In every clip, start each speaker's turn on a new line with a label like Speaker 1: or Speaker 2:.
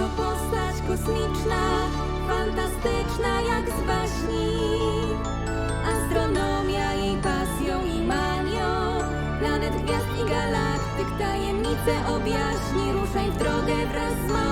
Speaker 1: To postać kosmiczna, fantastyczna jak z baśni. Astronomia jej pasją i manią. Planet, gwiazd i galaktyk tajemnice objaśni. Ruszaj w drogę wraz z małą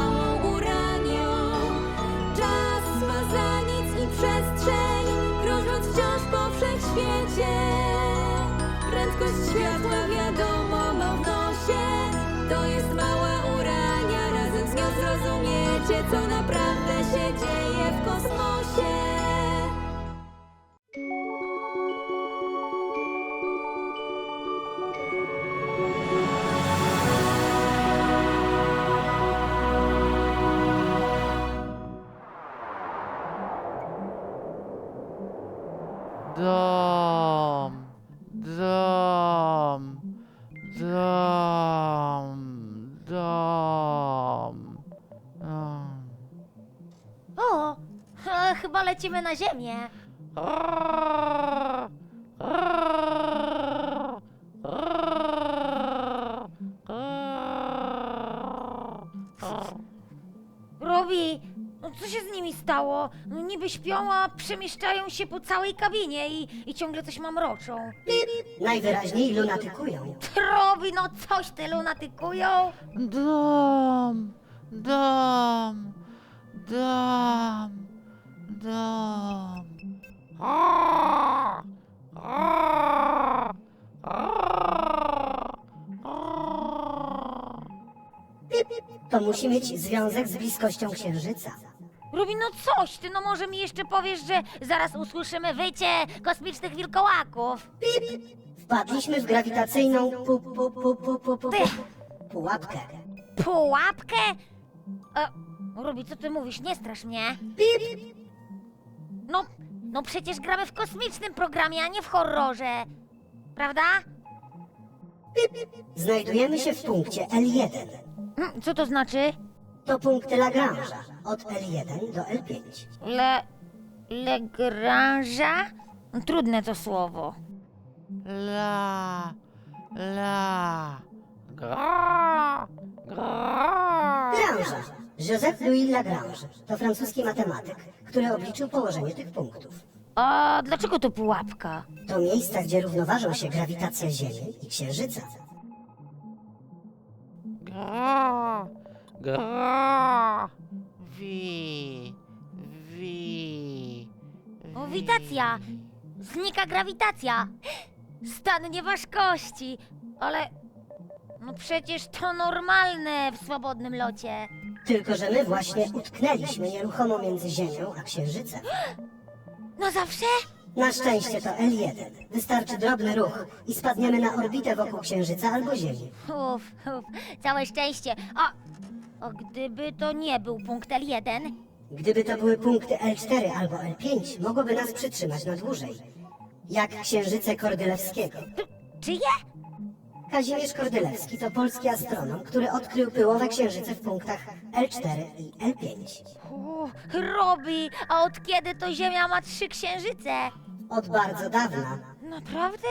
Speaker 2: Dom, dom, dom, dom. dom.
Speaker 3: O, chyba lecimy na ziemię. No co się z nimi stało? No niby śpią, a przemieszczają się po całej kabinie i, i ciągle coś mamroczą.
Speaker 4: Najwyraźniej lunatykują.
Speaker 3: Robi, no coś te lunatykują.
Speaker 2: Dom, dom, dom, dom.
Speaker 4: To musi mieć związek z bliskością księżyca.
Speaker 3: Robi, no coś ty, no może mi jeszcze powiesz, że zaraz usłyszymy wycie kosmicznych wilkołaków.
Speaker 4: Wpadliśmy w grawitacyjną pu, pu, pu, pu, pu, pu,
Speaker 3: Ty.
Speaker 4: pułapkę.
Speaker 3: Pułapkę? E, Robi, co ty mówisz? Nie strasz mnie. No, no przecież gramy w kosmicznym programie, a nie w horrorze. Prawda?
Speaker 4: Znajdujemy się w punkcie L1.
Speaker 3: Mm, Co to znaczy?
Speaker 4: To punkty Lagrange'a od L1 do L5.
Speaker 3: Le... Legrange'a? Trudne to słowo.
Speaker 2: La, la, gra, gra.
Speaker 4: Grange'a. Joseph Louis Lagrange to francuski matematyk, który obliczył położenie tych punktów.
Speaker 3: A dlaczego to pułapka?
Speaker 4: To miejsca, gdzie równoważą się grawitacja Ziemi i Księżyca.
Speaker 2: Gra, gra. Wi, wi.
Speaker 3: Grawitacja! Znika grawitacja! Stan nieważkości! Ale... No przecież to normalne w swobodnym locie.
Speaker 4: Tylko, że my właśnie utknęliśmy nieruchomo między Ziemią a Księżycem.
Speaker 3: No zawsze?
Speaker 4: Na szczęście to L1. Wystarczy drobny ruch i spadniemy na orbitę wokół Księżyca albo Ziemi.
Speaker 3: Uf, uf, całe szczęście. A, a gdyby to nie był punkt L1?
Speaker 4: Gdyby to były punkty L4 albo L5, mogłoby nas przytrzymać na dłużej. Jak księżyce Kordylewskiego.
Speaker 3: Czyje?
Speaker 4: Kazimierz Kordylewski to polski astronom, który odkrył pyłowe księżyce w punktach L4 i L5.
Speaker 3: Uff, Robi, a od kiedy to Ziemia ma trzy księżyce?
Speaker 4: Od bardzo dawna.
Speaker 3: Naprawdę?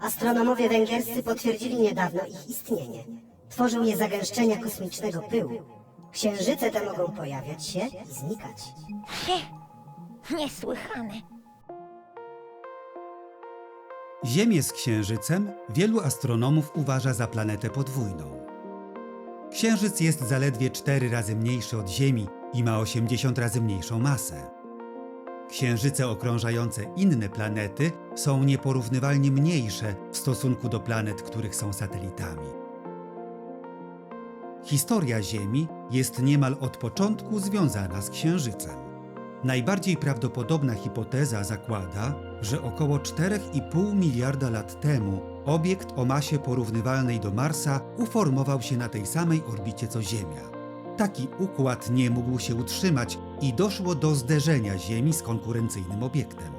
Speaker 4: Astronomowie węgierscy potwierdzili niedawno ich istnienie. Tworzył je zagęszczenia kosmicznego pyłu. Księżyce te mogą pojawiać się i znikać.
Speaker 3: Heh, niesłychane.
Speaker 5: Ziemię z Księżycem wielu astronomów uważa za planetę podwójną. Księżyc jest zaledwie 4 razy mniejszy od Ziemi i ma 80 razy mniejszą masę. Księżyce okrążające inne planety są nieporównywalnie mniejsze w stosunku do planet, których są satelitami. Historia Ziemi jest niemal od początku związana z Księżycem. Najbardziej prawdopodobna hipoteza zakłada, że około 4,5 miliarda lat temu obiekt o masie porównywalnej do Marsa uformował się na tej samej orbicie co Ziemia. Taki układ nie mógł się utrzymać i doszło do zderzenia Ziemi z konkurencyjnym obiektem.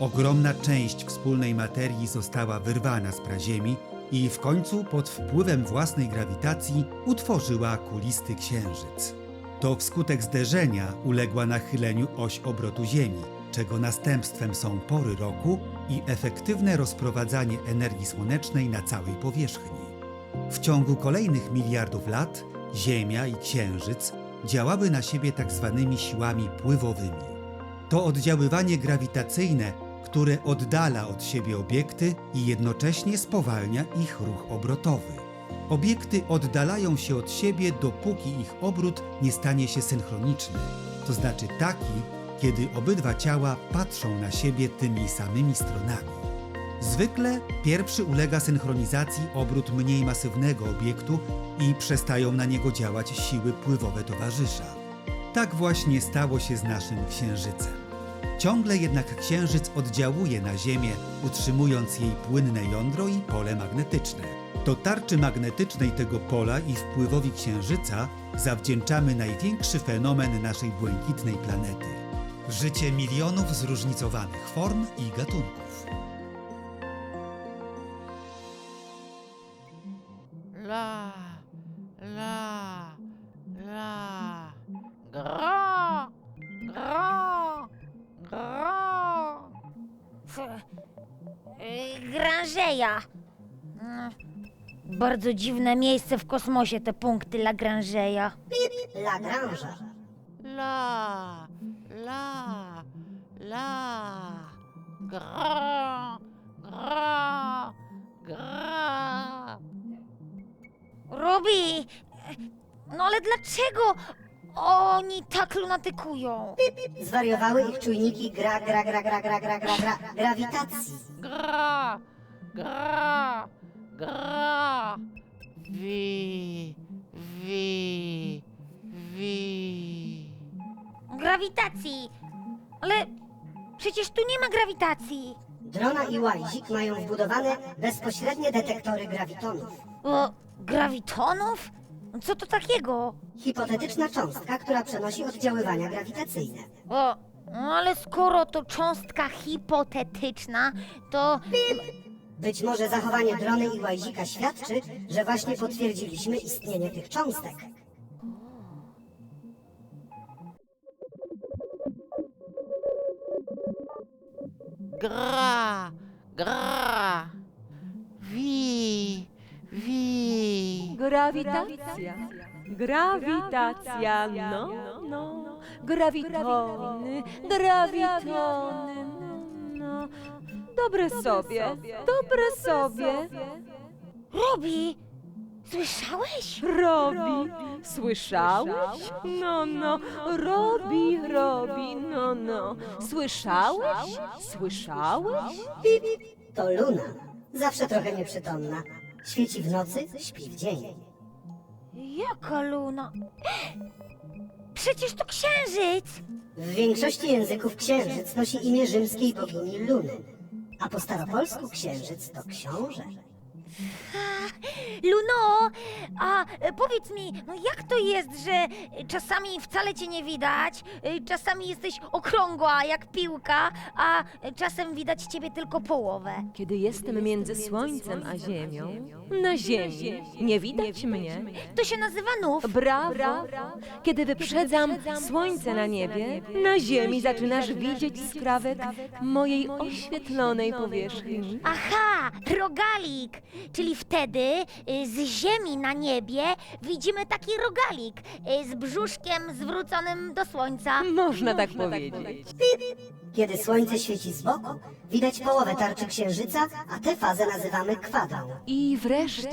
Speaker 5: Ogromna część wspólnej materii została wyrwana z praziemi i w końcu pod wpływem własnej grawitacji utworzyła kulisty księżyc. To wskutek zderzenia uległa nachyleniu oś obrotu Ziemi, czego następstwem są pory roku i efektywne rozprowadzanie energii słonecznej na całej powierzchni. W ciągu kolejnych miliardów lat Ziemia i Księżyc działały na siebie tak zwanymi siłami pływowymi. To oddziaływanie grawitacyjne, które oddala od siebie obiekty i jednocześnie spowalnia ich ruch obrotowy. Obiekty oddalają się od siebie, dopóki ich obrót nie stanie się synchroniczny, to znaczy taki, kiedy obydwa ciała patrzą na siebie tymi samymi stronami. Zwykle pierwszy ulega synchronizacji obrót mniej masywnego obiektu i przestają na niego działać siły pływowe towarzysza. Tak właśnie stało się z naszym Księżycem. Ciągle jednak Księżyc oddziałuje na Ziemię, utrzymując jej płynne jądro i pole magnetyczne. Do tarczy magnetycznej tego pola i wpływowi Księżyca zawdzięczamy największy fenomen naszej błękitnej planety życie milionów zróżnicowanych form i gatunków.
Speaker 3: Grangeja. Mm, Bardzo dziwne miejsce w kosmosie te punkty Lagrangeja.
Speaker 4: Lagrange'a.
Speaker 2: La, la, la. Gra, gra, gra.
Speaker 3: Robi! No ale dlaczego oni tak lunatykują?
Speaker 4: Zwariowały ich czujniki gra, gra, gra, gra, gra, gra, gra, gra, grawitacji.
Speaker 2: Gra, gra, gra. Wi, wi, wi.
Speaker 3: Grawitacji! Ale przecież tu nie ma grawitacji.
Speaker 4: Drona i łazik mają wbudowane bezpośrednie detektory grawitonów.
Speaker 3: O, grawitonów? Co to takiego?
Speaker 4: Hipotetyczna cząstka, która przenosi oddziaływania grawitacyjne.
Speaker 3: O, no ale skoro to cząstka hipotetyczna, to
Speaker 4: Być może zachowanie drony i łazika świadczy, że właśnie potwierdziliśmy istnienie tych cząstek.
Speaker 2: Gra, gra. Wi, wi.
Speaker 6: Grawitacja. Grawitacja, no. Grawitony, grawitony, no, no. Dobre sobie, dobre sobie.
Speaker 3: Robi! Słyszałeś?
Speaker 6: Robi, słyszałeś? No, no, robi, robi, no, no. Słyszałeś? Słyszałeś?
Speaker 4: To Luna, zawsze trochę nieprzytomna. Świeci w nocy, śpi w dzień.
Speaker 3: Jaka luna? Przecież to księżyc!
Speaker 4: W większości języków księżyc nosi imię rzymskiej bogini Luny, a po staropolsku księżyc to książę.
Speaker 3: Luno, a e, powiedz mi, no jak to jest, że e, czasami wcale cię nie widać, e, czasami jesteś okrągła jak piłka, a e, czasem widać ciebie tylko połowę?
Speaker 6: Kiedy jestem między słońcem a ziemią, na ziemi nie widać mnie.
Speaker 3: To się nazywa nów.
Speaker 6: Brawo! Kiedy wyprzedzam słońce na niebie, na ziemi zaczynasz widzieć skrawek mojej oświetlonej powierzchni.
Speaker 3: Aha, rogalik! Czyli wtedy y, z ziemi na niebie widzimy taki rogalik y, z brzuszkiem zwróconym do słońca.
Speaker 6: Można tak powiedzieć.
Speaker 4: Kiedy słońce świeci z boku, widać połowę tarczy księżyca, a tę fazę nazywamy kwadrał.
Speaker 6: I wreszcie,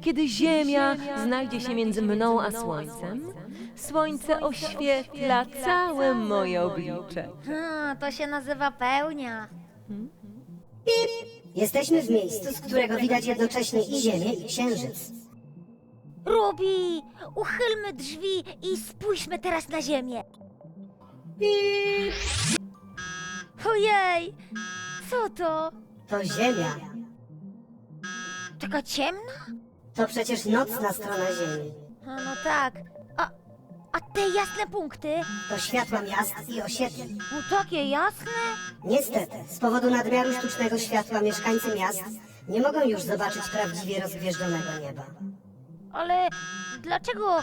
Speaker 6: kiedy Ziemia znajdzie się między mną a Słońcem, Słońce oświetla całe moje oblicze.
Speaker 3: Hmm, to się nazywa pełnia.
Speaker 4: Jesteśmy w miejscu, z którego widać jednocześnie i Ziemię, i Księżyc.
Speaker 3: Rubi, uchylmy drzwi i spójrzmy teraz na ziemię. Ojej, co to?
Speaker 4: To Ziemia.
Speaker 3: Taka ciemna?
Speaker 4: To przecież nocna strona Ziemi.
Speaker 3: A, no tak. A, a te jasne punkty?
Speaker 4: To światła miast i osiedli.
Speaker 3: No takie jasne?
Speaker 4: Niestety, z powodu nadmiaru sztucznego światła mieszkańcy miast nie mogą już zobaczyć prawdziwie rozgwieżdżonego nieba.
Speaker 3: Ale dlaczego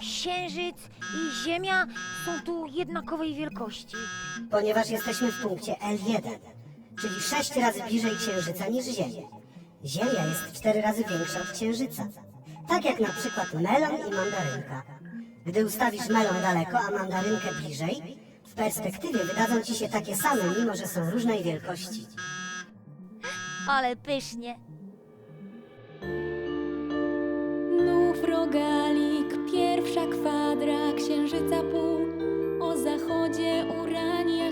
Speaker 3: księżyc i ziemia są tu jednakowej wielkości?
Speaker 4: Ponieważ jesteśmy w punkcie L1, czyli sześć razy bliżej Księżyca niż Ziemia. Ziemia jest cztery razy większa od Księżyca. Tak jak na przykład melon i mandarynka. Gdy ustawisz melon daleko, a mandarynkę bliżej, w perspektywie wydadzą ci się takie same, mimo że są różnej wielkości.
Speaker 3: Ale pysznie.
Speaker 1: Nów rogalik, pierwsza kwadra, księżyca pół, o zachodzie urania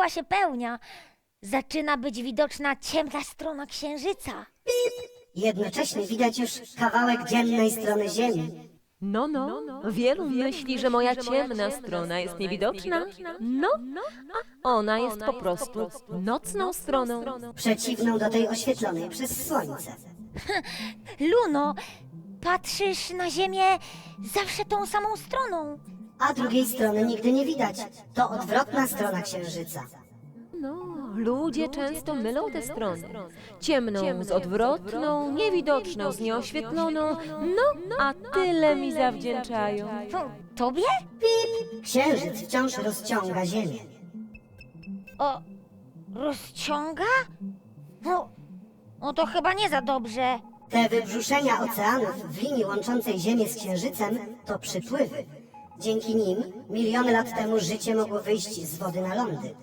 Speaker 3: Skończyła się pełnia. Zaczyna być widoczna ciemna strona księżyca.
Speaker 4: Jednocześnie widać już kawałek dziennej strony Ziemi.
Speaker 6: No, no, wielu myśli, że moja ciemna strona jest niewidoczna. No, a ona jest po prostu nocną stroną.
Speaker 4: przeciwną do tej oświetlonej przez słońce.
Speaker 3: Luno, patrzysz na Ziemię zawsze tą samą stroną.
Speaker 4: A drugiej strony nigdy nie widać. To odwrotna strona księżyca.
Speaker 6: No, ludzie często mylą te strony. Ciemną z odwrotną, niewidoczną z nieoświetloną. No, a tyle mi zawdzięczają.
Speaker 3: To tobie?
Speaker 4: Księżyc wciąż rozciąga Ziemię.
Speaker 3: O, rozciąga? No, no to chyba nie za dobrze.
Speaker 4: Te wybrzuszenia oceanów w linii łączącej Ziemię z Księżycem to przypływy. Dzięki nim miliony lat temu życie mogło wyjść z wody na lądy.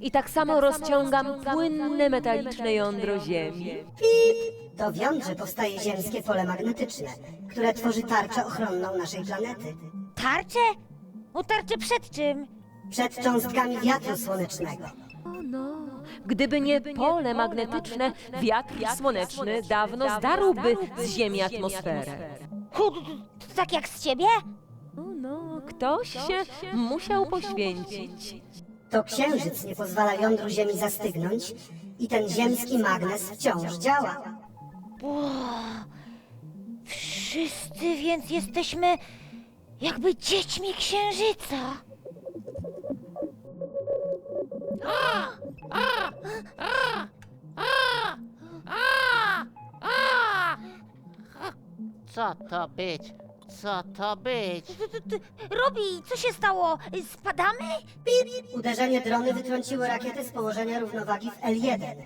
Speaker 6: I tak samo rozciągam płynne metaliczne jądro Ziemi.
Speaker 4: To w jądrze powstaje ziemskie pole magnetyczne, które tworzy tarczę ochronną naszej planety.
Speaker 3: Tarczę? No tarczę przed czym?
Speaker 4: Przed cząstkami wiatru słonecznego.
Speaker 6: O no, gdyby nie pole magnetyczne, wiatr słoneczny dawno zdarłby z Ziemi atmosferę.
Speaker 3: Hu, Tak jak z ciebie?
Speaker 6: Ktoś się musiał poświęcić.
Speaker 4: To księżyc nie pozwala jądru Ziemi zastygnąć i ten ziemski magnes wciąż działa.
Speaker 3: Wszyscy więc jesteśmy jakby dziećmi księżyca.
Speaker 2: Co to być? Co to być?
Speaker 3: Robi, co się stało? Spadamy?
Speaker 4: Uderzenie drony wytrąciło rakietę z położenia równowagi w L1.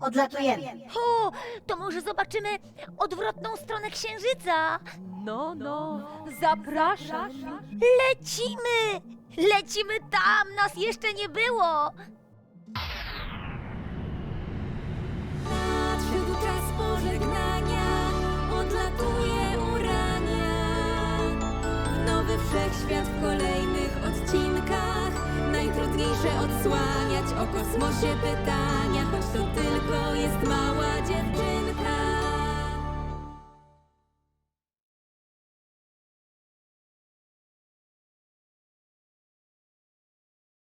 Speaker 4: Odlatujemy.
Speaker 3: O, to może zobaczymy odwrotną stronę księżyca.
Speaker 6: No, no, zapraszam.
Speaker 3: Lecimy! Lecimy tam, nas jeszcze nie było.
Speaker 1: O kosmosie pytania, choć to tylko jest mało.